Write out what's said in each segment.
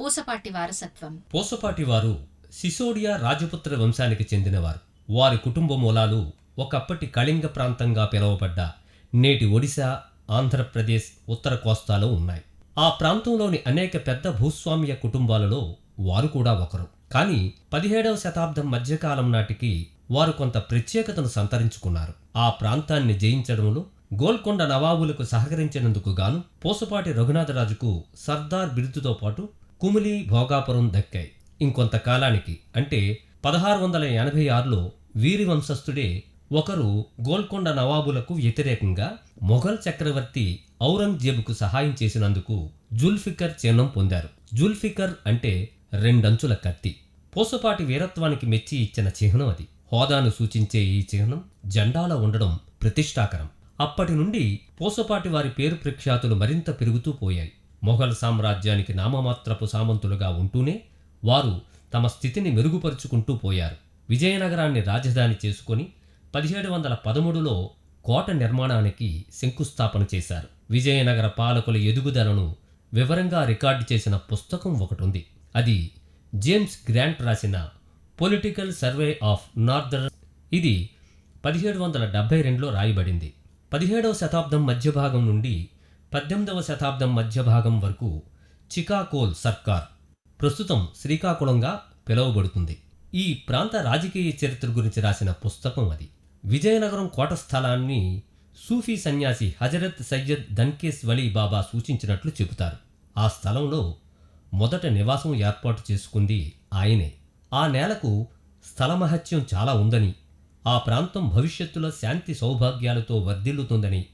పూసపాటి వారసత్వం. పోసపాటి వారు సిసోడియా రాజపుత్ర వంశానికి చెందినవారు. వారి కుటుంబ మూలాలు ఒకప్పటి కళింగ ప్రాంతంగా పిలువబడ్డ నేటి ఒడిశా ఆంధ్రప్రదేశ్ ఉత్తర కోస్తాలో ఉన్నాయి. ఆ ప్రాంతంలోని అనేక పెద్ద భూస్వామ్య కుటుంబాలలో వారు కూడా ఒకరు. కానీ పదిహేడవ శతాబ్దం మధ్యకాలం నాటికి వారు కొంత ప్రత్యేకతను సంతరించుకున్నారు. ఆ ప్రాంతాన్ని జయించడంలో గోల్కొండ నవాబులకు సహకరించినందుకు గాను పోసపాటి రఘునాథరాజుకు సర్దార్ బిరుదుతో పాటు కుమిలి భోగాపురం దక్కాయి. ఇంకొంతకాలానికి అంటే పదహారు వందల ఎనభై ఆరులో వీరి వంశస్థుడే ఒకరు గోల్కొండ నవాబులకు వ్యతిరేకంగా మొఘల్ చక్రవర్తి ఔరంగజేబుకు సహాయం చేసినందుకు జుల్ఫికర్ చిహ్నం పొందారు. జుల్ఫికర్ అంటే రెండంచుల కత్తి. పోసపాటి వీరత్వానికి మెచ్చి ఇచ్చిన చిహ్నం అది. హోదాను సూచించే ఈ చిహ్నం జెండాలో ఉండడం ప్రతిష్టాకరం. అప్పటి నుండి పోసపాటి వారి పేరు ప్రఖ్యాతులు మరింత పెరుగుతూ పోయాయి. మొఘల్ సామ్రాజ్యానికి నామమాత్రపు సామంతులుగా ఉంటూనే వారు తమ స్థితిని మెరుగుపరుచుకుంటూ పోయారు. విజయనగరాన్ని రాజధాని చేసుకొని పదిహేడు వందల పదమూడులో కోట నిర్మాణానికి శంకుస్థాపన చేశారు. విజయనగర పాలకుల ఎదుగుదలను వివరంగా రికార్డు చేసిన పుస్తకం ఒకటుంది. అది జేమ్స్ గ్రాంట్ రాసిన పొలిటికల్ సర్వే ఆఫ్ నార్దర్న్. ఇది పదిహేడు వందల డెబ్భై రెండులో రాయబడింది. పదిహేడవ శతాబ్దం మధ్యభాగం నుండి పద్దెనిమిదవ శతాబ్దం మధ్య భాగం వరకు చికాకోల్ సర్కార్ ప్రస్తుతం శ్రీకాకుళంగా పిలువబడుతుంది. ఈ ప్రాంత రాజకీయ చరిత్ర గురించి రాసిన పుస్తకం అది. విజయనగరం కోట స్థలాన్ని సూఫీ సన్యాసి హజరత్ సయ్యద్ ధన్కేస్ వలీ బాబా సూచించినట్లు చెబుతారు. ఆ స్థలంలో మొదట నివాసం ఏర్పాటు చేసుకుంది ఆయనే. ఆ నేలకు స్థలమహత్యం చాలా ఉందని ఆ ప్రాంతం భవిష్యత్తులో శాంతి సౌభాగ్యాలతో వర్ధిల్లుతుందని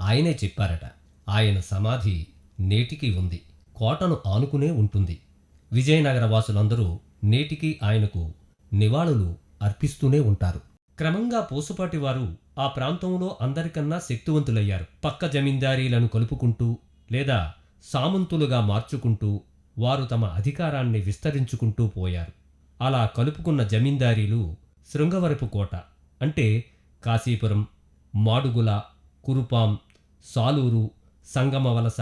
ఆయనే చెప్పారట. ఆయన సమాధి నేటికి ఉంది. కోటను ఆనుకునే ఉంటుంది. విజయనగర వాసులందరూ నేటికి ఆయనకు నివాళులు అర్పిస్తూనే ఉంటారు. క్రమంగా పూసపాటి వారు ఆ ప్రాంతంలో అందరికన్నా శక్తివంతులయ్యారు. పక్క జమీందారీలను కలుపుకుంటూ లేదా సామంతులుగా మార్చుకుంటూ వారు తమ అధికారాన్ని విస్తరించుకుంటూ పోయారు. అలా కలుపుకున్న జమీందారీలు శృంగవరపు కోట అంటే కాశీపురం మాడుగుల కురుపాం సాలూరు సంగమవలస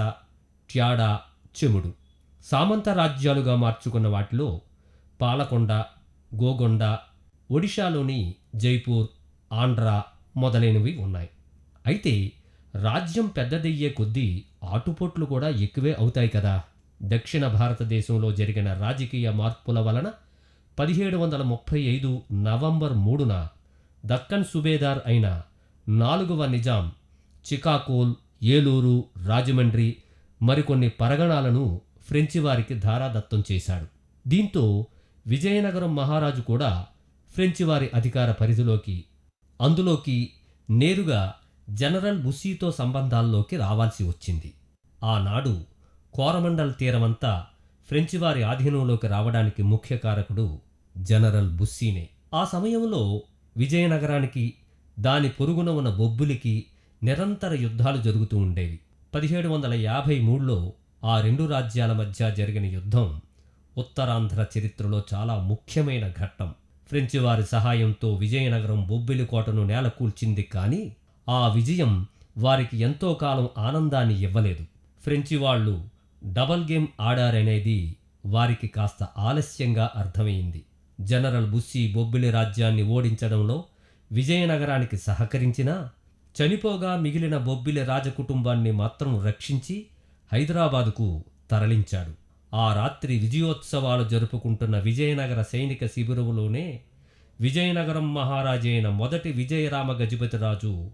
ట్యాడా చెముడు సామంత రాజ్యాలుగా మార్చుకున్న వాటిలో పాలకొండ గోగొండ ఒడిషాలోని జైపూర్ ఆంధ్ర మొదలైనవి ఉన్నాయి. అయితే రాజ్యం పెద్దదయ్యే కొద్దీ ఆటుపోట్లు కూడా ఎక్కువే అవుతాయి కదా. దక్షిణ భారతదేశంలో జరిగిన రాజకీయ మార్పుల వలన పదిహేడు వందల ముప్పై ఐదు నవంబర్ మూడున దక్కన్ సుబేదార్ అయిన నాలుగవ నిజాం చికాకోల్ ఏలూరు రాజమండ్రి మరికొన్ని పరగణాలను ఫ్రెంచి వారికి ధారాదత్తం చేశాడు. దీంతో విజయనగరం మహారాజు కూడా ఫ్రెంచి వారి అధికార పరిధిలోకి అందులోకి నేరుగా జనరల్ బుస్సీతో సంబంధాల్లోకి రావాల్సి వచ్చింది. ఆనాడు కోరమండల్ తీరమంతా ఫ్రెంచి వారి ఆధీనంలోకి రావడానికి ముఖ్య కారకుడు జనరల్ బుస్సీనే ఆ సమయంలో విజయనగరానికి దాని పొరుగున ఉన్న బొబ్బులికి నిరంతర యుద్ధాలు జరుగుతూ ఉండేవి. పదిహేడు వందల యాభై మూడులో ఆ రెండు రాజ్యాల మధ్య జరిగిన యుద్ధం ఉత్తరాంధ్ర చరిత్రలో చాలా ముఖ్యమైన ఘట్టం. ఫ్రెంచి వారి సహాయంతో విజయనగరం బొబ్బిలి కోటను నేలకూల్చింది కానీ ఆ విజయం వారికి ఎంతో కాలం ఆనందాన్ని ఇవ్వలేదు. ఫ్రెంచి వాళ్ళు డబల్ గేమ్ ఆడారనేది వారికి కాస్త ఆలస్యంగా అర్థమైంది. జనరల్ బుస్సీ బొబ్బిలి రాజ్యాన్ని ఓడించడంలో విజయనగరానికి సహకరించినా చనిపోగా మిగిలిన బొబ్బిలి రాజకుటుంబాన్ని మాత్రం రక్షించి హైదరాబాదుకు తరలించాడు. ఆ రాత్రి విజయోత్సవాలు జరుపుకుంటున్న విజయనగర సైనిక శిబిరంలోనే విజయనగరం మహారాజైన మొదటి విజయరామ గజపతిరాజు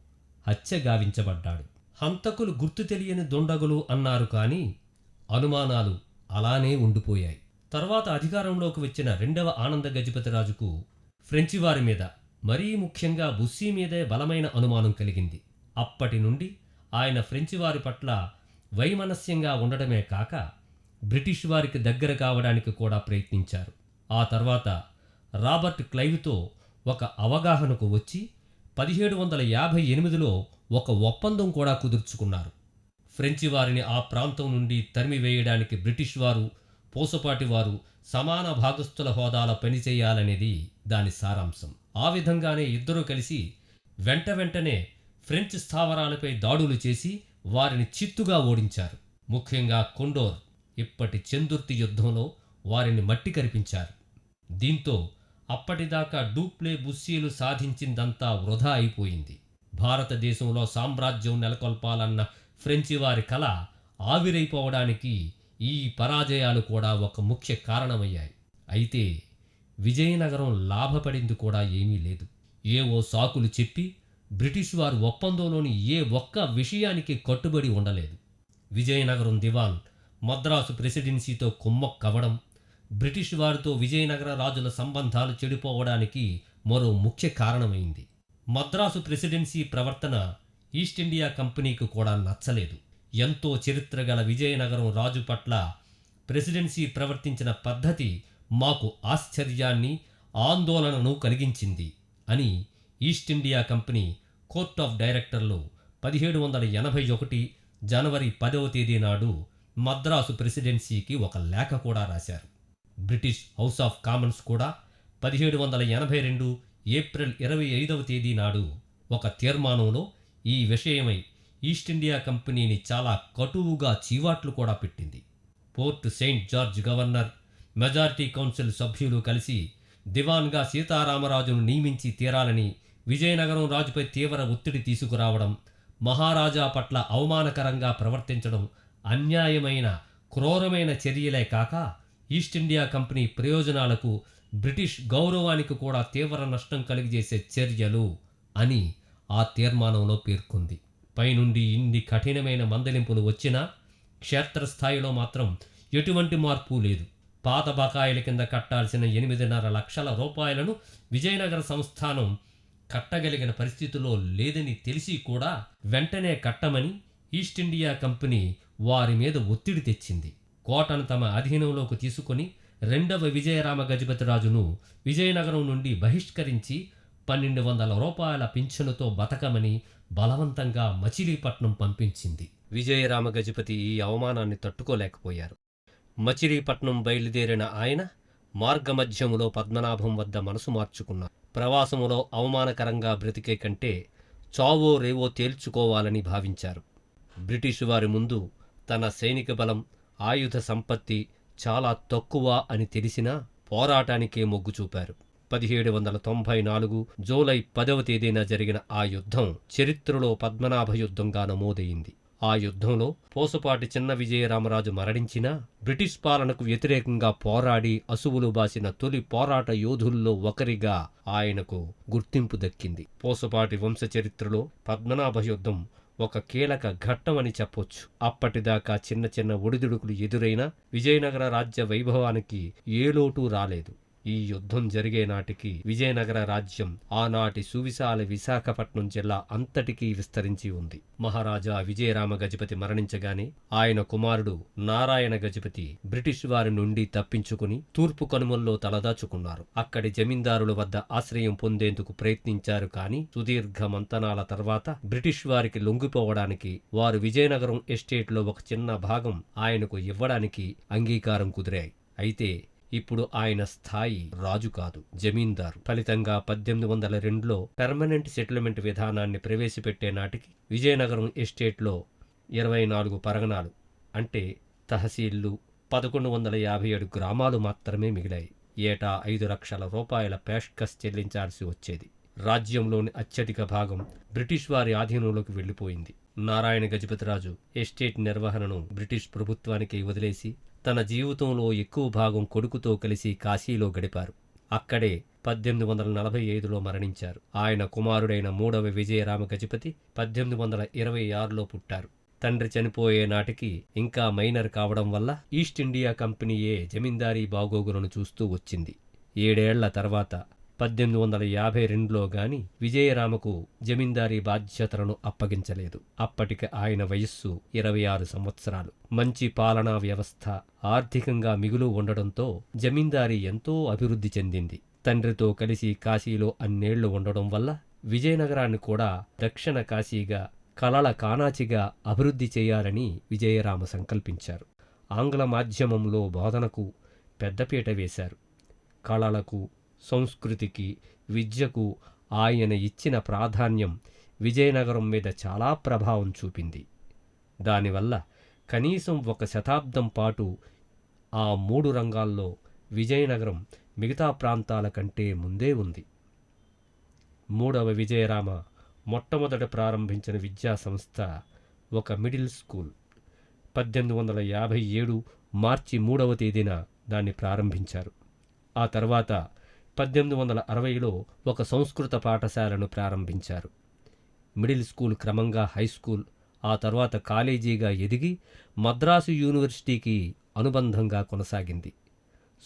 హత్య గావించబడ్డాడు. హంతకులు గుర్తు తెలియని దుండగులు అన్నారు కానీ అనుమానాలు అలానే ఉండిపోయాయి. తర్వాత అధికారంలోకి వచ్చిన రెండవ ఆనంద గజపతిరాజుకు ఫ్రెంచి వారి మీద మరీ ముఖ్యంగా బుస్సీ మీదే బలమైన అనుమానం కలిగింది. అప్పటి నుండి ఆయన ఫ్రెంచి వారి పట్ల వైమనస్యంగా ఉండడమే కాక బ్రిటిష్ వారికి దగ్గర కావడానికి కూడా ప్రయత్నించారు. ఆ తర్వాత రాబర్ట్ క్లైవ్తో ఒక అవగాహనకు వచ్చి పదిహేడు వందల యాభై ఎనిమిదిలో ఒక ఒప్పందం కూడా కుదుర్చుకున్నారు. ఫ్రెంచి వారిని ఆ ప్రాంతం నుండి తరిమివేయడానికి బ్రిటిష్ వారు పోసపాటి వారు సమాన భాగస్థుల హోదాల పనిచేయాలనేది దాని సారాంశం. ఆ విధంగానే ఇద్దరూ కలిసి వెంట వెంటనే ఫ్రెంచ్ స్థావరాలపై దాడులు చేసి వారిని చిత్తుగా ఓడించారు. ముఖ్యంగా కొండోర్ ఇప్పటి చందుర్తి యుద్ధంలో వారిని మట్టి కరిపించారు. దీంతో అప్పటిదాకా డూప్లే బుస్సీలు సాధించిందంతా వృధా అయిపోయింది. భారతదేశంలో సామ్రాజ్యం నెలకొల్పాలన్న ఫ్రెంచి వారి కళ ఆవిరైపోవడానికి ఈ పరాజయాలు కూడా ఒక ముఖ్య కారణమయ్యాయి. అయితే విజయనగరం లాభపడింది కూడా ఏమీ లేదు. ఏవో సాకులు చెప్పి బ్రిటిష్ వారు ఒప్పందంలోని ఏ ఒక్క విషయానికి కట్టుబడి ఉండలేదు. విజయనగరం దివాన్ మద్రాసు ప్రెసిడెన్సీతో కుమ్మక్కవడం బ్రిటిష్ వారితో విజయనగర రాజుల సంబంధాలు చెడిపోవడానికి మరో ముఖ్య కారణమైంది. మద్రాసు ప్రెసిడెన్సీ ప్రవర్తన ఈస్ట్ ఇండియా కంపెనీకి కూడా నచ్చలేదు. ఎంతో చరిత్ర గల విజయనగరం రాజు పట్ల ప్రెసిడెన్సీ ప్రవర్తించిన పద్ధతి మాకు ఆశ్చర్యాన్ని ఆందోళనను కలిగించింది అని East India Company court of డైరెక్టర్లు పదిహేడు వందల ఎనభై ఒకటి జనవరి పదవ తేదీ నాడు మద్రాసు ప్రెసిడెన్సీకి ఒక లేఖ కూడా రాశారు. బ్రిటిష్ హౌస్ ఆఫ్ కామన్స్ కూడా పదిహేడు వందల ఎనభై రెండు ఏప్రిల్ ఇరవై ఐదవ తేదీ నాడు ఒక తీర్మానంలో ఈ విషయమై ఈస్ట్ ఇండియా కంపెనీని చాలా కటువుగా చీవాట్లు కూడా పెట్టింది. Fort Saint George governor majority council సభ్యులు కలిసి దివాన్గా సీతారామరాజును నియమించి తీరాలని విజయనగరం రాజుపై తీవ్ర ఒత్తిడి తీసుకురావడం మహారాజా పట్ల అవమానకరంగా ప్రవర్తించడం అన్యాయమైన క్రూరమైన చర్యలే కాక ఈస్ట్ ఇండియా కంపెనీ ప్రయోజనాలకు బ్రిటిష్ గౌరవానికి కూడా తీవ్ర నష్టం కలిగజేసే చర్యలు అని ఆ తీర్మానంలో పేర్కొంది. పైనుండి ఇన్ని కఠినమైన మందలింపులు వచ్చినా క్షేత్రస్థాయిలో మాత్రం ఎటువంటి మార్పు లేదు. పాత బకాయిల కింద కట్టాల్సిన ఎనిమిదిన్నర లక్షల రూపాయలను విజయనగర సంస్థానం కట్టగలిగిన పరిస్థితిలో లేదని తెలిసి కూడా వెంటనే కట్టమని ఈస్ట్ ఇండియా కంపెనీ వారి మీద ఒత్తిడి తెచ్చింది. కోటను తమ అధీనంలోకి తీసుకొని రెండవ విజయరామ గజపతిరాజును విజయనగరం నుండి బహిష్కరించి పన్నెండు వందల రూపాయల పింఛనుతో బతకమని బలవంతంగా మచిలీపట్నం పంపించింది. విజయరామ గజపతి ఈ అవమానాన్ని తట్టుకోలేకపోయారు. మచిలీపట్నం బయలుదేరిన ఆయన మార్గమధ్యములో పద్మనాభం వద్ద మనసు మార్చుకున్నారు. ప్రవాసములో అవమానకరంగా బ్రతికే కంటే చావో రేవో తేల్చుకోవాలని భావించారు. బ్రిటిషు వారి ముందు తన సైనిక బలం ఆయుధ సంపత్తి చాలా తక్కువ అని తెలిసినా పోరాటానికే మొగ్గు చూపారు. పదిహేడు వందల తొంభై నాలుగు జూలై పదవ తేదీన జరిగిన ఆ యుద్ధం చరిత్రలో పద్మనాభ యుద్ధంగా నమోదయింది. ఆ యుద్ధంలో పోసపాటి చిన్న విజయరామరాజు మరణించినా బ్రిటిష్ పాలనకు వ్యతిరేకంగా పోరాడి అసువులు బాసిన తొలి పోరాట యోధుల్లో ఒకరిగా ఆయనకు గుర్తింపు దక్కింది. పోసపాటి వంశ చరిత్రలో పద్మనాభ యుద్ధం ఒక కీలక ఘట్టమని చెప్పొచ్చు. అప్పటిదాకా చిన్న చిన్న ఒడిదుడుకులు ఎదురైనా విజయనగర రాజ్య వైభవానికి ఏ లోటు రాలేదు. ఈ యుద్ధం జరిగే నాటికి విజయనగర రాజ్యం ఆనాటి సువిశాల విశాఖపట్నం జిల్లా అంతటికీ విస్తరించి ఉంది. మహారాజా విజయరామ గజపతి మరణించగానే ఆయన కుమారుడు నారాయణ గజపతి బ్రిటిష్ వారి నుండి తప్పించుకుని తూర్పు కనుమల్లో తలదాచుకున్నారు. అక్కడి జమీందారుల వద్ద ఆశ్రయం పొందేందుకు ప్రయత్నించారు కానీ సుదీర్ఘ మంతనాల తర్వాత బ్రిటిష్ వారికి లొంగిపోవడానికి వారు విజయనగరం ఎస్టేట్లో ఒక చిన్న భాగం ఆయనకు ఇవ్వడానికి అంగీకారం కుదిరాయి. అయితే ఇప్పుడు ఆయన స్థాయి రాజు కాదు జమీందారు. ఫలితంగా పద్దెనిమిది వందల రెండులో పెర్మనెంట్ సెటిల్మెంట్ విధానాన్ని ప్రవేశపెట్టే నాటికి విజయనగరం ఎస్టేట్లో ఇరవై నాలుగు పరగణాలు అంటే తహసీళ్ళు పదకొండు వందల యాభై ఏడు గ్రామాలు మాత్రమే మిగిలాయి. ఏటా ఐదు లక్షల రూపాయల పేష్కస్ చెల్లించాల్సి వచ్చేది. రాజ్యంలోని అత్యధిక భాగం బ్రిటిష్ వారి ఆధీనంలోకి వెళ్ళిపోయింది నారాయణ గజపతిరాజు ఎస్టేట్ నిర్వహణను బ్రిటిష్ ప్రభుత్వానికి వదిలేసి తన జీవితంలో ఎక్కువ భాగం కొడుకుతో కలిసి కాశీలో గడిపారు. అక్కడే పద్దెనిమిది వందల నలభై ఐదులో మరణించారు. ఆయన కుమారుడైన మూడవ విజయరామ గజపతి పద్దెనిమిది వందల ఇరవై ఆరులో పుట్టారు. తండ్రి చనిపోయే నాటికి ఇంకా మైనర్ కావడం వల్ల ఈస్ట్ ఇండియా కంపెనీయే జమీందారీ బాగోగులను చూస్తూ వచ్చింది. ఏడేళ్ళ తర్వాత పద్దెనిమిది వందల యాభై రెండులో గాని విజయరామకు జమీందారీ బాధ్యతలను అప్పగించలేదు. అప్పటికి ఆయన వయస్సు ఇరవై ఆరు సంవత్సరాలు. మంచి పాలనా వ్యవస్థ ఆర్థికంగా మిగులు ఉండడంతో జమీందారీ ఎంతో అభివృద్ధి చెందింది. తండ్రితో కలిసి కాశీలో అన్నేళ్ళు ఉండడం వల్ల విజయనగరాన్ని కూడా దక్షిణ కాశీగా కలల కానాచిగా అభివృద్ధి చేయాలని విజయరామ సంకల్పించారు. ఆంగ్ల మాధ్యమంలో బోధనకు పెద్దపీట వేశారు. కళలకు సంస్కృతికి విద్యకు ఆయన ఇచ్చిన ప్రాధాన్యం విజయనగరం మీద చాలా ప్రభావం చూపింది. దానివల్ల కనీసం ఒక శతాబ్దం పాటు ఆ మూడు రంగాల్లో విజయనగరం మిగతా ప్రాంతాల కంటే ముందే ఉంది. మూడవ విజయరామ మొట్టమొదట ప్రారంభించిన విద్యా సంస్థ ఒక మిడిల్ స్కూల్. పద్దెనిమిది వందల యాభై ఏడు మార్చి మూడవ తేదీన దాన్ని ప్రారంభించారు. ఆ తర్వాత పద్దెనిమిది వందల అరవైలో ఒక సంస్కృత పాఠశాలను ప్రారంభించారు. మిడిల్ స్కూల్ క్రమంగా హై స్కూల్ ఆ తర్వాత కాలేజీగా ఎదిగి మద్రాసు యూనివర్సిటీకి అనుబంధంగా కొనసాగింది.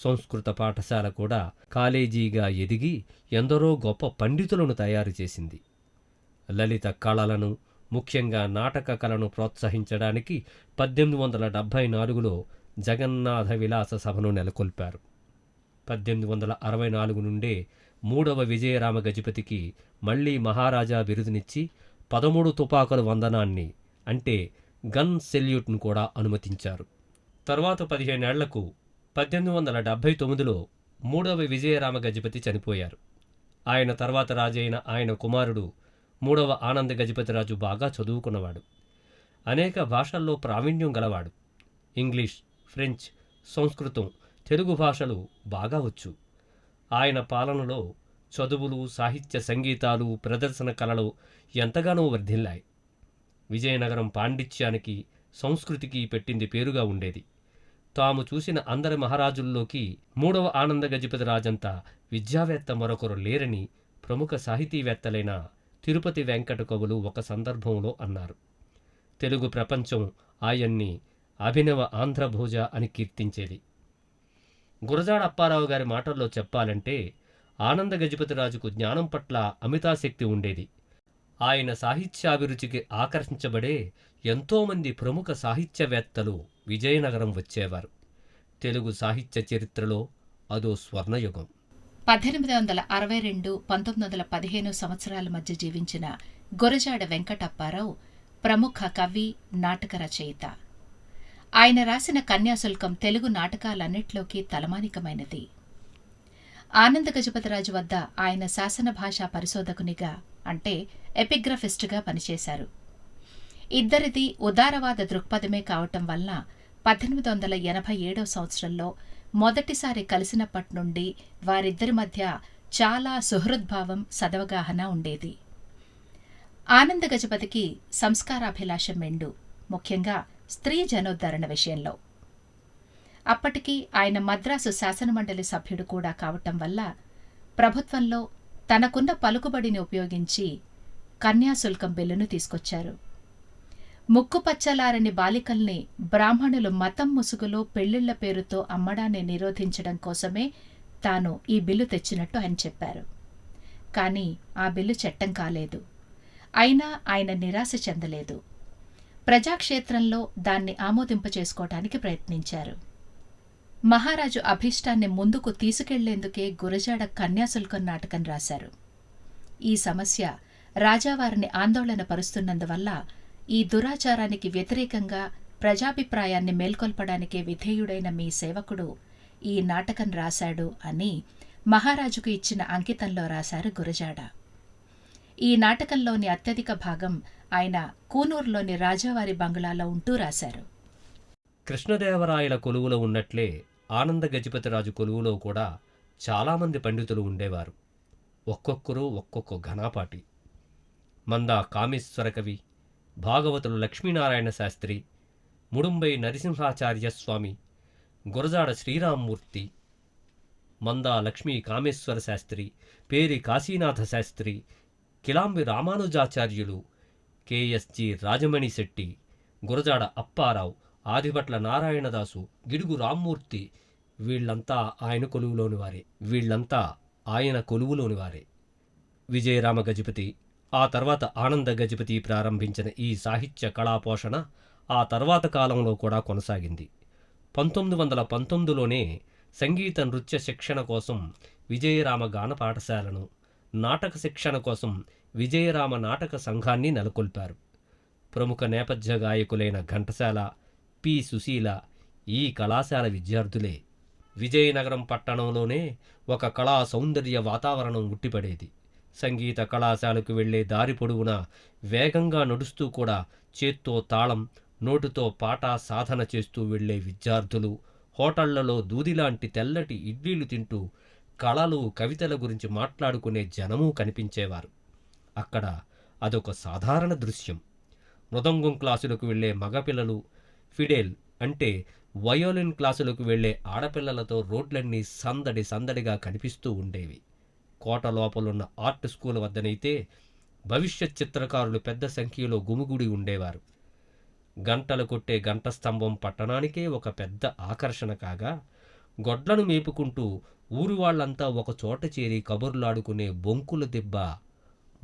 సంస్కృత పాఠశాల కూడా కాలేజీగా ఎదిగి ఎందరో గొప్ప పండితులను తయారు చేసింది. లలిత కళలను ముఖ్యంగా నాటక కళను ప్రోత్సహించడానికి పద్దెనిమిది వందల డెబ్భై నాలుగులో జగన్నాథ విలాస సభను నెలకొల్పారు. పద్దెనిమిది వందల అరవై నాలుగు నుండే మూడవ విజయరామ గజపతికి మళ్ళీ మహారాజా బిరుదునిచ్చి పదమూడు తుపాకుల వందనాన్ని అంటే గన్ సెల్యూట్ను కూడా అనుమతించారు. తర్వాత పదిహేనేళ్ళకు పద్దెనిమిది వందల డెబ్భై తొమ్మిదిలో మూడవ విజయరామ గజపతి చనిపోయారు. ఆయన తర్వాత రాజైన ఆయన కుమారుడు మూడవ ఆనంద గజపతిరాజు బాగా చదువుకున్నవాడు. అనేక భాషల్లో ప్రావీణ్యం గలవాడు. ఇంగ్లీష్ ఫ్రెంచ్ సంస్కృతం తెలుగు భాషలు బాగా వచ్చు. ఆయన పాలనలో చదువులు సాహిత్య సంగీతాలు ప్రదర్శన కళలు ఎంతగానో వర్ధిల్లాయి. విజయనగరం పాండిత్యానికి సంస్కృతికి పెట్టింది పేరుగా ఉండేది. తాము చూసిన అందరి మహారాజుల్లోకి మూడవ ఆనంద గజపతి రాజంతా విద్యావేత్త మరొకరు లేరని ప్రముఖ సాహితీవేత్తలైన తిరుపతి వెంకట కవులు ఒక సందర్భంలో అన్నారు. తెలుగు ప్రపంచం ఆయన్ని అభినవ ఆంధ్రభోజ అని కీర్తించేది. గురజాడ అప్పారావు గారి మాటల్లో చెప్పాలంటే ఆనంద గజపతిరాజుకు జ్ఞానం పట్ల అమితాశక్తి ఉండేది. ఆయన సాహిత్యాభిరుచికి ఆకర్షించబడే ఎంతోమంది ప్రముఖ సాహిత్యవేత్తలు విజయనగరం వచ్చేవారు. తెలుగు సాహిత్య చరిత్రలో అదో స్వర్ణయుగం. పద్దెనిమిది వందల అరవై రెండు పంతొమ్మిది వందల పదిహేను సంవత్సరాల మధ్య జీవించిన గురజాడ వెంకటప్పారావు ప్రముఖ కవి నాటక రచయిత. ఆయన రాసిన కన్యాశుల్కం తెలుగు నాటకాలన్నిట్లోకి తలమానికమైనది. ఆనంద గజపతిరాజు వద్ద ఆయన శాసన భాషా పరిశోధకునిగా అంటే ఎపిగ్రఫిస్టుగా పనిచేశారు. ఇద్దరిది ఉదారవాద దృక్పథమే కావటం వలన పద్దెనిమిది వందల ఎనభై ఏడో సంవత్సరంలో మొదటిసారి కలిసినప్పటి నుండి వారిద్దరి మధ్య చాలా సుహృద్భావం సదవగాహన ఉండేది. ఆనంద గజపతికి సంస్కారాభిలాషం మెండు ముఖ్యంగా స్త్రీ జనోద్ధరణ విషయంలో. అప్పటికి ఆయన మద్రాసు శాసనమండలి సభ్యుడు కూడా కావటం వల్ల ప్రభుత్వంలో తనకున్న పలుకుబడిని ఉపయోగించి కన్యాశుల్కం బిల్లును తీసుకొచ్చారు. ముక్కుపచ్చలారని బాలికల్ని బ్రాహ్మణులు మతం ముసుగులో పెళ్ళిళ్ళ పేరుతో అమ్మడాన్ని నిరోధించడం కోసమే తాను ఈ బిల్లు తెచ్చినట్టు ఆయన చెప్పారు. కానీ ఆ బిల్లు చట్టం కాలేదు. అయినా ఆయన నిరాశ చెందలేదు. ప్రజాక్షేత్రంలో దాన్ని ఆమోదింపచేసుకోవటానికి ప్రయత్నించారు. మహారాజు అభీష్టాన్ని ముందుకు తీసుకెళ్ళేందుకే గురజాడ కన్యాశుల్కం నాటకం రాశారు. ఈ సమస్య రాజావారిని ఆందోళన పరుస్తున్నందువల్ల ఈ దురాచారానికి వ్యతిరేకంగా ప్రజాభిప్రాయాన్ని మేల్కొల్పడానికే విధేయుడైన మీ సేవకుడు ఈ నాటకం రాశాడు అని మహారాజుకు ఇచ్చిన అంకితంలో రాశారు గురజాడ. ఈ నాటకంలోని అత్యధిక భాగం ఆయన కూనూరులోని రాజావారి బంగ్లాలో ఉంటూ రాశారు. కృష్ణదేవరాయల కొలువులో ఉన్నట్లే ఆనంద గజపతిరాజు కొలువులో కూడా చాలామంది పండితులు ఉండేవారు. ఒక్కొక్కరు ఒక్కొక్క ఘనాపాటి. మంద కామేశ్వర కవి భాగవతులు లక్ష్మీనారాయణ శాస్త్రి ముడుంబై నరసింహాచార్య స్వామి గురజాడ శ్రీరామ్మూర్తి మందా లక్ష్మీ కామేశ్వర శాస్త్రి పేరి కాశీనాథ శాస్త్రి కిలాంబి రామానుజాచార్యులు కెఎస్జి రాజమణి శెట్టి గురజాడ అప్పారావు ఆదిభట్ల నారాయణదాసు గిడుగు రామ్మూర్తి వీళ్ళంతా ఆయన కొలువులోని వారే. వీళ్ళంతా ఆయన కొలువులోని వారే. విజయరామ గజపతి ఆ తర్వాత ఆనంద గజపతి ప్రారంభించిన ఈ సాహిత్య కళాపోషణ ఆ తర్వాత కాలంలో కూడా కొనసాగింది. పంతొమ్మిది వందల పంతొమ్మిదిలోనే సంగీత నృత్య శిక్షణ కోసం విజయరామ గాన పాఠశాలను నాటక శిక్షణ కోసం విజయరామ నాటక సంఘాన్ని నెలకొల్పారు. ప్రముఖ నేపథ్య గాయకులైన ఘంటసాల పి. సుశీల ఈ కళాశాల విద్యార్థులే. విజయనగరం పట్టణంలోనే ఒక కళా సౌందర్య వాతావరణం ఉట్టిపడేది. సంగీత కళాశాలకు వెళ్ళే దారి పొడవునా వేగంగా నడుస్తూ కూడా చేత్తో తాళం నోటితో పాట సాధన చేస్తూ వెళ్ళే విద్యార్థులు హోటళ్ళలో దూదిలాంటి తెల్లటి ఇడ్లీలు తింటూ కళలు కవితల గురించి మాట్లాడుకునే జనమూ కనిపించేవారు. అక్కడ అదొక సాధారణ దృశ్యం. మృదంగం క్లాసులకు వెళ్ళే మగపిల్లలు ఫిడేల్ అంటే వయోలిన్ క్లాసులకు వెళ్ళే ఆడపిల్లలతో రోడ్లన్నీ సందడి సందడిగా కనిపిస్తూ ఉండేవి. కోట లోపలున్న ఆర్ట్ స్కూల్ వద్దనైతే భవిష్యత్ చిత్రకారులు పెద్ద సంఖ్యలో గుమిగుడి ఉండేవారు. గంటలు కొట్టే గంట స్తంభం పట్టణానికే ఒక పెద్ద ఆకర్షణ కాగా గొడ్లను మేపుకుంటూ ఊరు వాళ్ళంతా ఒక చోట చేరి కబుర్లాడుకునే బొంకుల దెబ్బ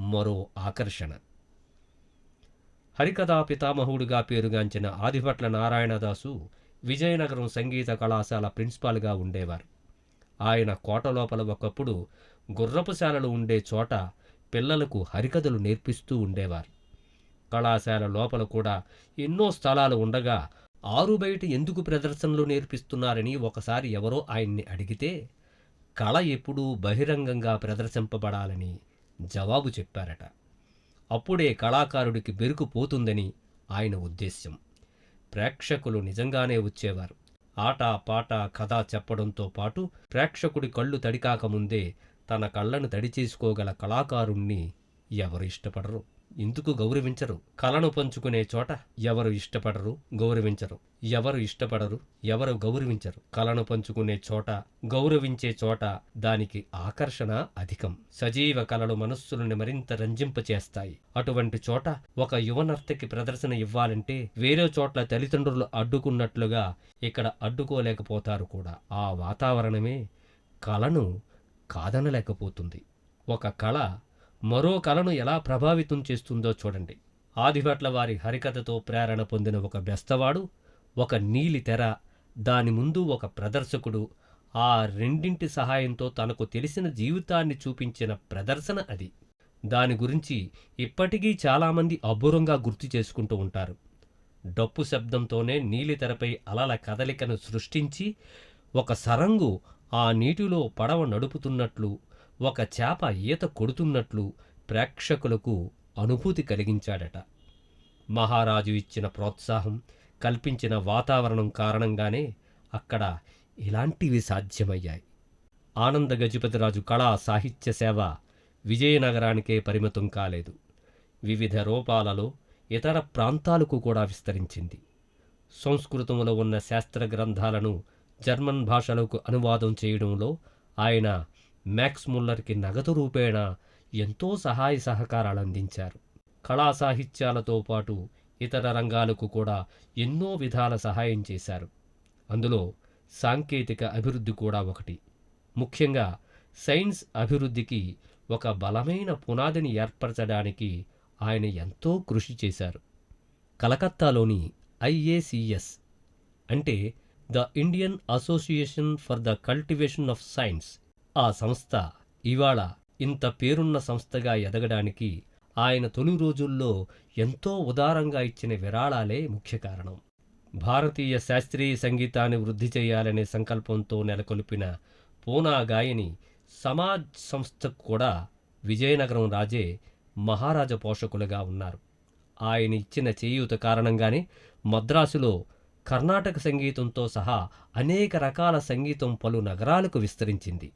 మరో ఆకర్షణ. హరికథా పితామహుడిగా పేరుగాంచిన ఆదిభట్ల నారాయణదాసు విజయనగరం సంగీత కళాశాల ప్రిన్సిపాల్గా ఉండేవారు. ఆయన కోట లోపల ఒకప్పుడు గుర్రపుశాలలు ఉండే చోట పిల్లలకు హరికథలు నేర్పిస్తూ ఉండేవారు. కళాశాల లోపల కూడా ఎన్నో స్థలాలు ఉండగా ఆరు బయట ఎందుకు ప్రదర్శనలు నేర్పిస్తున్నారని ఒకసారి ఎవరో ఆయన్ని అడిగితే కళ ఎప్పుడూ బహిరంగంగా ప్రదర్శింపబడాలని జవాబు చెప్పారట. అప్పుడే కళాకారుడికి బెరుకు పోతుందని ఆయన ఉద్దేశ్యం. ప్రేక్షకులు నిజంగానే వచ్చేవారు. ఆట పాట కథ చెప్పడంతో పాటు ప్రేక్షకుడి కళ్ళు తడికాకముందే తన కళ్ళను తడి చేసుకోగల కళాకారుణ్ణి ఎవరు ఇష్టపడరు. ఎందుకు గౌరవించరు. కళను పంచుకునే చోట ఎవరు ఇష్టపడరు గౌరవించరు. ఎవరు ఇష్టపడరు ఎవరు గౌరవించరు. కళను పంచుకునే చోట గౌరవించే చోట దానికి ఆకర్షణ అధికం. సజీవ కళలు మనస్సులను మరింత రంజింపచేస్తాయి అటువంటి చోట ఒక యువనర్తకి ప్రదర్శన ఇవ్వాలంటే వేరే చోట్ల తల్లిదండ్రులు అడ్డుకున్నట్లుగా ఇక్కడ అడ్డుకోలేకపోతారు కూడా. ఆ వాతావరణమే కళను కాదనలేకపోతుంది. ఒక కళ మరో కళను ఎలా ప్రభావితం చేస్తుందో చూడండి. ఆదిభట్ల వారి హరికథతో ప్రేరణ పొందిన ఒక బెస్తవాడు ఒక నీలి తెర దాని ముందు ఒక ప్రదర్శకుడు ఆ రెండింటి సహాయంతో తనకు తెలిసిన జీవితాన్ని చూపించిన ప్రదర్శన అది. దాని గురించి ఇప్పటికీ చాలామంది అబ్బురంగా గుర్తు చేసుకుంటూ ఉంటారు. డప్పు శబ్దంతోనే నీలి తెరపై అలల కదలికను సృష్టించి ఒక సరంగు ఆ నీటిలో పడవ నడుపుతున్నట్లు ఒక చేప ఈత కొడుతున్నట్లు ప్రేక్షకులకు అనుభూతి కలిగించాడట. మహారాజు ఇచ్చిన ప్రోత్సాహం కల్పించిన వాతావరణం కారణంగానే అక్కడ ఇలాంటివి సాధ్యమయ్యాయి. ఆనంద గజపతిరాజు కళా సాహిత్య సేవ విజయనగరానికే పరిమితం కాలేదు. వివిధ రూపాలలో ఇతర ప్రాంతాలకు కూడా విస్తరించింది. సంస్కృతంలో ఉన్న శాస్త్ర గ్రంథాలను జర్మన్ భాషలకు అనువాదం చేయడంలో ఆయన మ్యాక్స్ ముల్లర్కి నగదు రూపేణ ఎంతో సహాయ సహకారాలు అందించారు. కళా సాహిత్యాలతో పాటు ఇతర రంగాలకు కూడా ఎన్నో విధాల సహాయం చేశారు. అందులో సాంకేతిక అభివృద్ధి కూడా ఒకటి. ముఖ్యంగా సైన్స్ అభివృద్ధికి ఒక బలమైన పునాదిని ఏర్పరచడానికి ఆయన ఎంతో కృషి చేశారు. కలకత్తాలోని ఐఏసిఎస్ అంటే the Indian Association for the Cultivation of Science ఆ సంస్థ ఇవాళ ఇంత పేరున్న సంస్థగా ఎదగడానికి ఆయన తొలి రోజుల్లో ఎంతో ఉదారంగా ఇచ్చిన విరాళాలే ముఖ్య కారణం. భారతీయ శాస్త్రీయ సంగీతాన్ని వృద్ధి చేయాలనే సంకల్పంతో నెలకొల్పిన పూనా గాయని సమాజ్ సంస్థకు కూడా విజయనగరం రాజే మహారాజ పోషకులుగా ఉన్నారు. ఆయన ఇచ్చిన చేయూత కారణంగానే మద్రాసులో కర్ణాటక సంగీతంతో సహా అనేక రకాల సంగీతం పలు నగరాలకు విస్తరించింది.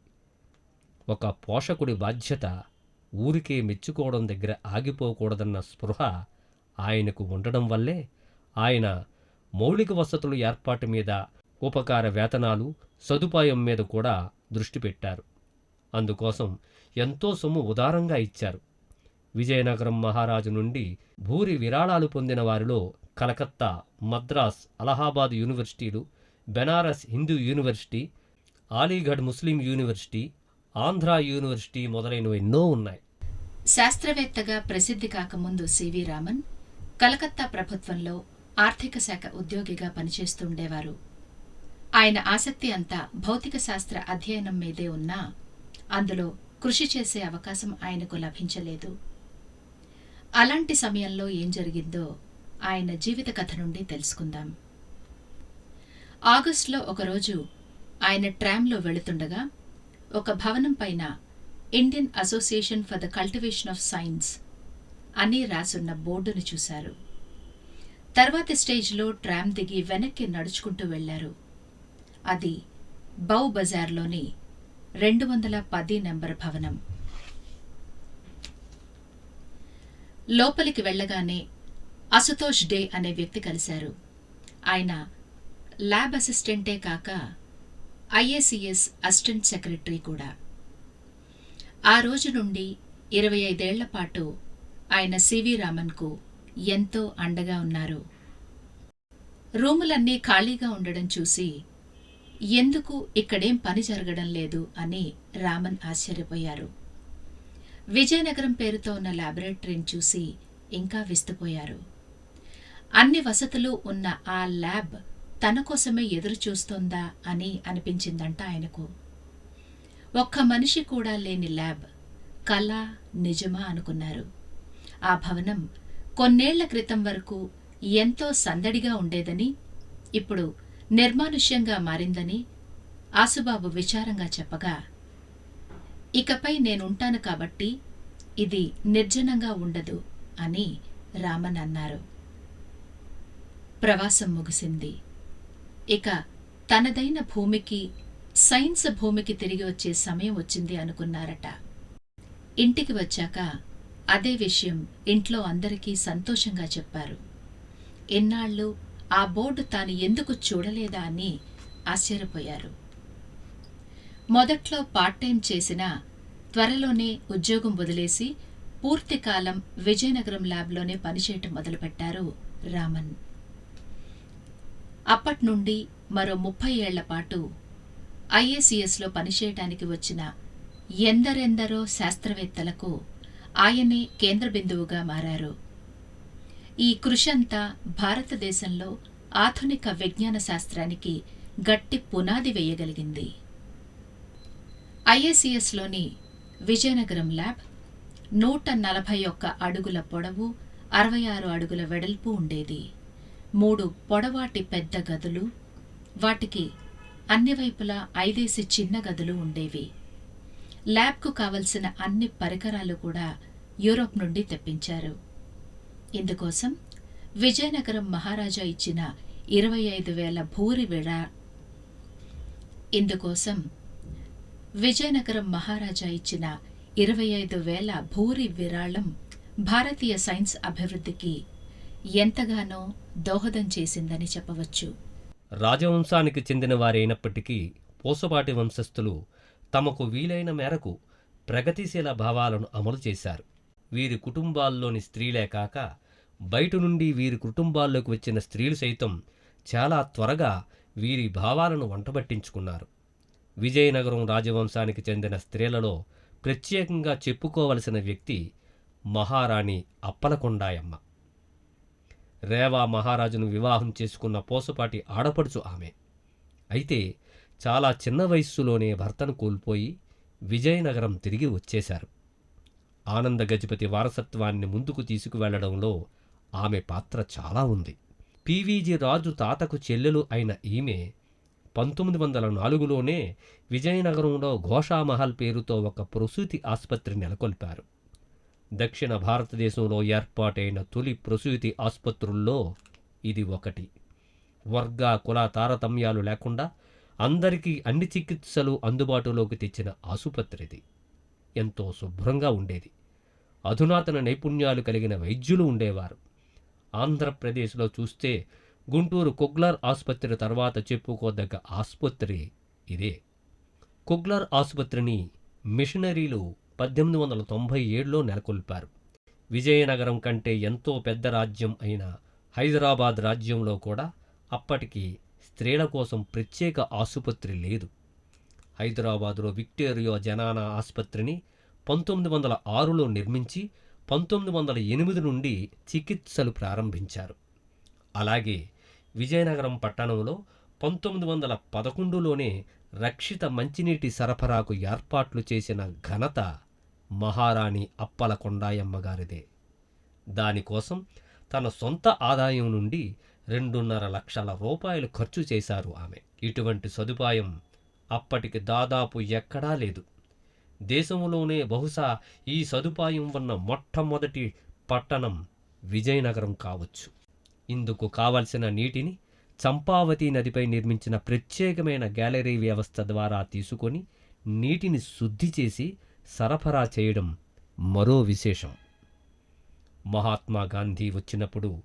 ఒక పోషకుడి బాధ్యత ఊరికే మెచ్చుకోవడం దగ్గర ఆగిపోకూడదన్న స్పృహ ఆయనకు ఉండడం వల్లే ఆయన మౌలిక వసతుల ఏర్పాటు మీద ఉపకార వేతనాలు సదుపాయం మీద కూడా దృష్టి పెట్టారు. అందుకోసం ఎంతో సొమ్ము ఉదారంగా ఇచ్చారు. విజయనగరం మహారాజు నుండి భూరి విరాళాలు పొందిన వారిలో కలకత్తా మద్రాస్ అలహాబాద్ యూనివర్సిటీలు Banaras Hindu university Aligarh Muslim university Andhra university మొదలైనవి ఎన్నో ఉన్నాయి. శాస్త్రవేత్తగా ప్రసిద్ధి కాకముందు సివి రామన్ కలకత్తా ప్రభుత్వంలో ఆర్థిక శాఖ ఉద్యోగిగా పనిచేస్తుండేవారు ఆయన ఆసక్తి అంతా భౌతిక శాస్త్ర అధ్యయనం మీదే ఉన్నా అందులో కృషి చేసే అవకాశం ఆయనకు లభించలేదు. అలాంటి సమయంలో ఏం జరిగిందో ఆయన జీవిత కథ నుండి తెలుసుకుందాం. ఆగస్టులో ఒకరోజు ఆయన ట్రామ్లో వెళుతుండగా ఒక భవనం పైన Indian association for the cultivation of science అని రాసున్న బోర్డును చూశారు. తర్వాతి స్టేజ్లో ట్రామ్ దిగి వెనక్కి నడుచుకుంటూ వెళ్ళారు అది బౌ బజార్లోని రెండు వందల పది నెంబర్ భవనం. లోపలికి వెళ్ళగానే అసుతోష్ డే అనే వ్యక్తి కలిశారు. ఆయన ల్యాబ్ అసిస్టెంటే కాక ఐఏసీఎస్ అసిస్టెంట్ సెక్రటరీ కూడా. ఆ రోజు నుండి ఇరవై ఐదేళ్ళ పాటు ఆయన సివి రామన్కు ఎంతో అండగా ఉన్నారు. రూములన్నీ ఖాళీగా ఉండడం చూసి ఎందుకు ఇక్కడేం పని జరగడం లేదు అని రామన్ ఆశ్చర్యపోయారు. విజయనగరం పేరుతో ఉన్న ల్యాబొరేటరీని చూసి ఇంకా విస్తుపోయారు. అన్ని వసతులు ఉన్న ఆ ల్యాబ్ తన కోసమే ఎదురు చూస్తోందా అని అనిపించిందంట ఆయనకు. ఒక్క మనిషి కూడా లేని ల్యాబ్ కళ నిజమా అనుకున్నారు. ఆ భవనం కొన్నేళ్ళ క్రితం వరకు ఎంతో సందడిగా ఉండేదని ఇప్పుడు నిర్మానుష్యంగా మారిందని ఆసుబాబు విచారంగా చెప్పగా ఇకపై నేనుంటాను కాబట్టి ఇది నిర్జనంగా ఉండదు అని రామన్ అన్నారు. ప్రవాసం ముగిసింది. ఇక తనదైన భూమికి సైన్స్ భూమికి తిరిగి వచ్చే సమయం వచ్చింది అనుకున్నారట. ఇంటికి వచ్చాక అదే విషయం ఇంట్లో అందరికీ సంతోషంగా చెప్పారు. ఎన్నాళ్ళు ఆ బోర్డు తాను ఎందుకు చూడలేదా అని ఆశ్చర్యపోయారు. మొదట్లో పార్ట్ టైం చేసిన త్వరలోనే ఉద్యోగం వదిలేసి పూర్తికాలం విజయనగరం ల్యాబ్లోనే పనిచేయటం మొదలుపెట్టారు రామన్. అప్పటి నుండి మరో ముప్పై ఏళ్ళపాటు ఐఏసీఎస్లో పనిచేయటానికి వచ్చిన ఎందరెందరో శాస్త్రవేత్తలకు ఆయనే కేంద్ర బిందువుగా మారారు. ఈ కృషంతా భారతదేశంలో ఆధునిక విజ్ఞాన శాస్త్రానికి గట్టి పునాది వేయగలిగింది. ఐఏసీఎస్లోని విజయనగరం ల్యాబ్ నూట నలభై ఒక్క అడుగుల పొడవు అరవై ఆరు అడుగుల వెడల్పు ఉండేది. మూడు పొడవాటి పెద్ద గదులు వాటికి అన్ని వైపులా ఐదేసి చిన్న గదులు ఉండేవి. ల్యాబ్కు కావలసిన అన్ని పరికరాలు కూడా యూరోప్ నుండి తెప్పించారు. ఇందుకోసం విజయనగరం మహారాజా ఇచ్చిన ఇరవై ఐదు వేల భూరి విడా. ఇందుకోసం విజయనగరం మహారాజా ఇచ్చిన ఇరవై ఐదు వేల భూరి విరాళం భారతీయ సైన్స్ అభివృద్ధికి ఎంతగానో దోహదం చేసిందని చెప్పవచ్చు. రాజవంశానికి చెందిన వారైనప్పటికీ పూసపాటి వంశస్థులు తమకు వీలైన మేరకు ప్రగతిశీల భావాలను అమలు చేశారు. వీరి కుటుంబాల్లోని స్త్రీలే కాక బయట నుండి వీరి కుటుంబాల్లోకి వచ్చిన స్త్రీలు సైతం చాలా త్వరగా వీరి భావాలను వంటబట్టించుకున్నారు. విజయనగరం రాజవంశానికి చెందిన స్త్రీలలో ప్రత్యేకంగా చెప్పుకోవలసిన వ్యక్తి మహారాణి అప్పలకొండాయమ్మ. రేవా మహారాజును వివాహం చేసుకున్న పోసపాటి ఆడపడుచు ఆమె. అయితే చాలా చిన్న వయస్సులోనే భర్తను కోల్పోయి విజయనగరం తిరిగి వచ్చేశారు. ఆనంద గజపతి వారసత్వాన్ని ముందుకు తీసుకువెళ్ళడంలో ఆమె పాత్ర చాలా ఉంది. పీవీజీ రాజు తాతకు చెల్లెలు అయిన ఈమె పంతొమ్మిది వందల నాలుగులోనే విజయనగరంలో ఘోషామహల్ పేరుతో ఒక ప్రసూతి ఆసుపత్రి నెలకొల్పారు. దక్షిణ భారతదేశంలో ఏర్పాటైన తొలి ప్రసూతి ఆసుపత్రుల్లో ఇది ఒకటి. వర్గ కుల తారతమ్యాలు లేకుండా అందరికీ అన్ని చికిత్సలు అందుబాటులోకి తెచ్చిన ఆసుపత్రిది ఎంతో శుభ్రంగా ఉండేది. అధునాతన నైపుణ్యాలు కలిగిన వైద్యులు ఉండేవారు. ఆంధ్రప్రదేశ్లో చూస్తే గుంటూరు కుగ్లర్ ఆసుపత్రి తర్వాత చెప్పుకోదగ్గ ఆసుపత్రి ఇదే. కుగ్లర్ ఆసుపత్రిని మిషనరీలు పద్దెనిమిది వందల తొంభై ఏడులో నెలకొల్పారు. విజయనగరం కంటే ఎంతో పెద్ద రాజ్యం అయిన హైదరాబాద్ రాజ్యంలో కూడా అప్పటికి స్త్రీల కోసం ప్రత్యేక ఆసుపత్రి లేదు. హైదరాబాదులో విక్టోరియా జనానా ఆసుపత్రిని పంతొమ్మిది వందల ఆరులో నిర్మించి పంతొమ్మిది వందల ఎనిమిది నుండి చికిత్సలు ప్రారంభించారు. అలాగే విజయనగరం పట్టణంలో పంతొమ్మిది వందల పదకొండులోనే రక్షిత మంచినీటి సరఫరాకు ఏర్పాట్లు చేసిన ఘనత మహారాణి అప్పల కొండాయమ్మగారిదే. దానికోసం తన సొంత ఆదాయం నుండి రెండున్నర లక్షల రూపాయలు ఖర్చు చేశారు ఆమె. ఇటువంటి సదుపాయం అప్పటికి దాదాపు ఎక్కడా లేదు. దేశంలోనే బహుశా ఈ సదుపాయం ఉన్న మొట్టమొదటి పట్టణం విజయనగరం కావచ్చు. ఇందుకు కావలసిన నీటిని చంపావతి నదిపై నిర్మించిన ప్రత్యేకమైన గ్యాలరీ వ్యవస్థ ద్వారా తీసుకొని నీటిని శుద్ధి చేసి సరఫరా చేయడం మరో విశేషం. మహాత్మా గాంధీ వచ్చినప్పుడు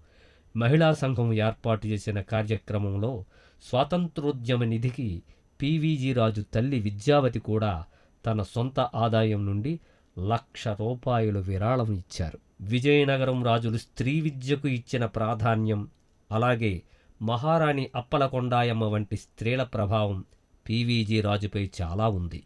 మహిళా సంఘం ఏర్పాటు చేసిన కార్యక్రమంలో స్వాతంత్రోద్యమ నిధికి పివిజీ రాజు తల్లి విద్యావతి కూడా తన సొంత ఆదాయం నుండి లక్ష రూపాయలు విరాళం ఇచ్చారు. విజయనగరం రాజులు స్త్రీ విద్యకు ఇచ్చిన ప్రాధాన్యం అలాగే మహారాణి అప్పలకొండాయమ్మ వంటి స్త్రీల ప్రభావం పీవీజీ రాజుపై చాలా ఉంది.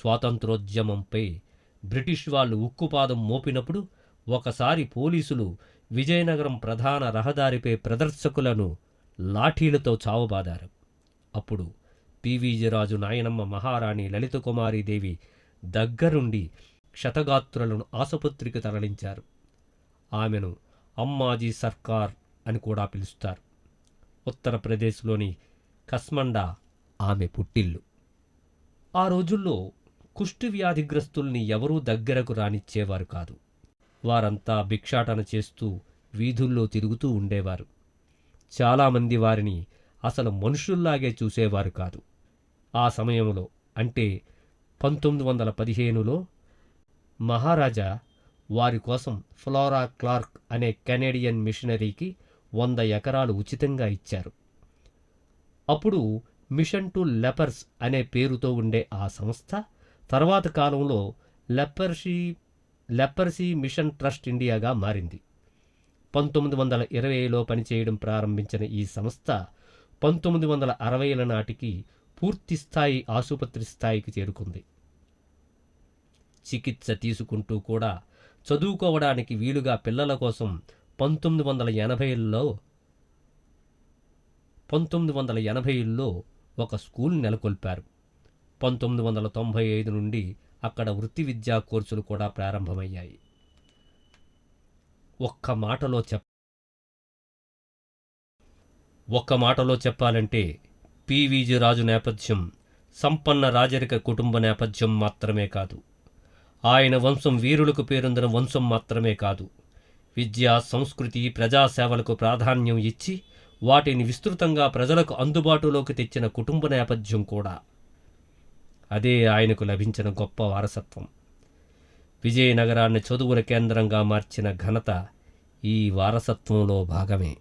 స్వాతంత్రోద్యమంపై బ్రిటిష్ వాళ్ళు ఉక్కుపాదం మోపినప్పుడు ఒకసారి పోలీసులు విజయనగరం ప్రధాన రహదారిపై ప్రదర్శకులను లాఠీలతో చావబాదారు. అప్పుడు పివిజి రాజు నాయనమ్మ మహారాణి లలిత కుమారీదేవి దగ్గరుండి క్షతగాత్రులను ఆసుపత్రికి తరలించారు. ఆమెను అమ్మాజీ సర్కార్ అని కూడా పిలుస్తారు. ఉత్తరప్రదేశ్లోని కస్మండా ఆమె పుట్టిల్లు. ఆ రోజుల్లో కుష్టు వ్యాధిగ్రస్తుల్ని ఎవరూ దగ్గరకు రానిచ్చేవారు కాదు. వారంతా భిక్షాటన చేస్తూ వీధుల్లో తిరుగుతూ ఉండేవారు. చాలామంది వారిని అసలు మనుషుల్లాగే చూసేవారు కాదు. ఆ సమయంలో అంటే పంతొమ్మిది వందల పదిహేనులో మహారాజా వారి కోసం ఫ్లోరా క్లార్క్ అనే కెనేడియన్ మిషనరీకి వంద ఎకరాలు ఉచితంగా ఇచ్చారు. అప్పుడు మిషన్ టు లెపర్స్ అనే పేరుతో ఉండే ఆ సంస్థ తర్వాత కాలంలో లెపర్సీ లెపర్సీ మిషన్ ట్రస్ట్ ఇండియాగా మారింది. పంతొమ్మిది వందల ఇరవైలో పనిచేయడం ప్రారంభించిన ఈ సంస్థ పంతొమ్మిది వందల అరవైల నాటికి పూర్తి స్థాయి ఆసుపత్రి స్థాయికి చేరుకుంది. చికిత్స తీసుకుంటూ కూడా చదువుకోవడానికి వీలుగా పిల్లల కోసం పంతొమ్మిది వందల ఎనభైలో పంతొమ్మిది వందల ఎనభైలో ఒక స్కూల్ నెలకొల్పారు. పంతొమ్మిది వందల తొంభై ఐదు నుండి అక్కడ వృత్తి విద్యా కోర్సులు కూడా ప్రారంభమయ్యాయి. ఒక్క మాటలో చెప్ ఒక్క మాటలో చెప్పాలంటే పివిజి రాజు నేపథ్యం సంపన్న రాజరిక కుటుంబ నేపథ్యం మాత్రమే కాదు. ఆయన వంశం వీరులకు పేరొందిన వంశం మాత్రమే కాదు. విద్య సంస్కృతి ప్రజాసేవలకు ప్రాధాన్యం ఇచ్చి వాటిని విస్తృతంగా ప్రజలకు అందుబాటులోకి తెచ్చిన కుటుంబ నేపథ్యం కూడా. అదే ఆయనకు లభించిన గొప్ప వారసత్వం. విజయనగరాన్ని చదువుల కేంద్రంగా మార్చిన ఘనత ఈ వారసత్వంలో భాగమే.